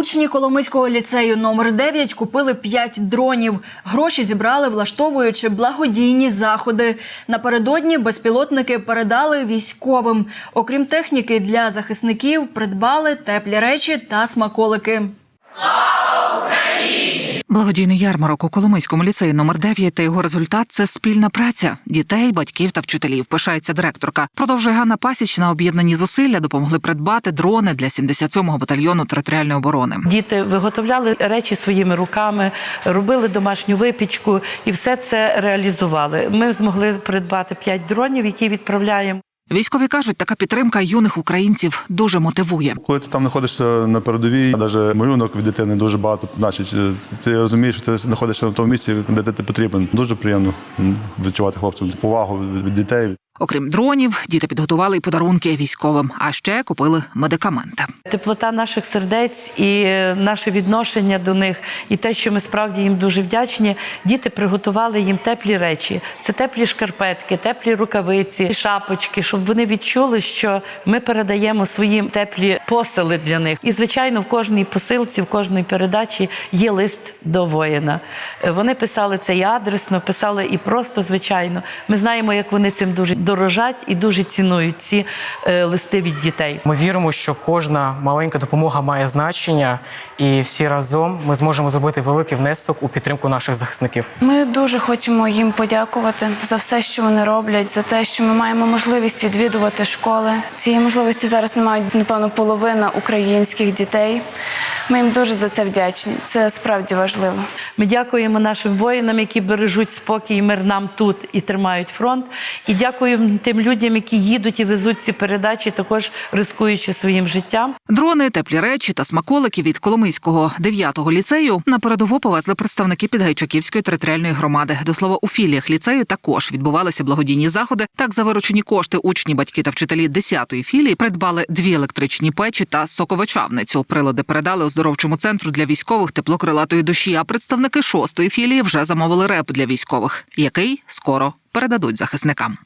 Учні Коломийського ліцею номер 9 купили 5 дронів. Гроші зібрали, влаштовуючи благодійні заходи. Напередодні безпілотники передали військовим. Окрім техніки для захисників, придбали теплі речі та смаколики. Благодійний ярмарок у Коломийському ліцеї номер 9 та його результат це спільна праця дітей, батьків та вчителів. Пишається директорка. Продовжує Ганна Пасічна. Об'єднані зусилля допомогли придбати дрони для 77-го батальйону територіальної оборони. Діти виготовляли речі своїми руками, робили домашню випічку і все це реалізували. Ми змогли придбати 5 дронів, які відправляємо. Військові кажуть, така підтримка юних українців дуже мотивує. Коли ти там знаходишся на передовій, навіть малюнок від дитини дуже багато значить. Е, Ти розумієш, що ти знаходишся на тому місці, де ти потрібен. Дуже приємно відчувати хлопцям повагу від від дітей. Окрім дронів, діти підготували й подарунки військовим, а ще купили медикаменти. Теплота наших сердець і е, наше відношення до них, і те, що ми справді їм дуже вдячні. Діти приготували їм теплі речі. Це теплі шкарпетки, теплі рукавиці, шапочки, щоб вони відчули, що ми передаємо свої теплі посили для них. І звичайно, в кожній посилці, в кожній передачі є лист до воїна. Е, Вони писали це і адресно, писали і просто звичайно. Ми знаємо, як вони цим дуже дорожать і дуже цінують ці е, листи від дітей. Ми віримо, що кожна маленька допомога має значення, і всі разом ми зможемо зробити великий внесок у підтримку наших захисників. Ми дуже хочемо їм подякувати за все, що вони роблять, за те, що ми маємо можливість відвідувати школи. Цієї можливості зараз не мають, напевно, половина українських дітей. Ми їм дуже за це вдячні. Це справді важливо. Ми дякуємо нашим воїнам, які бережуть спокій і мир нам тут і тримають фронт. І дякуємо тим людям, які їдуть і везуть ці передачі, також рискуючи своїм життям. Дрони, теплі речі та смаколики від Коломийського 9-го ліцею на передову повезли представники Підгайчаківської територіальної громади. До слова, у філіях ліцею також відбувалися благодійні заходи. Так, за виручені кошти учні, батьки та вчителі 10-ї філії придбали дві електричні печі та соковичавницю. Прилади передали оздоровчому центру для військових теплокрилатої душі. А представники 6-ї філії вже замовили реп для військових, який скоро передадуть захисникам.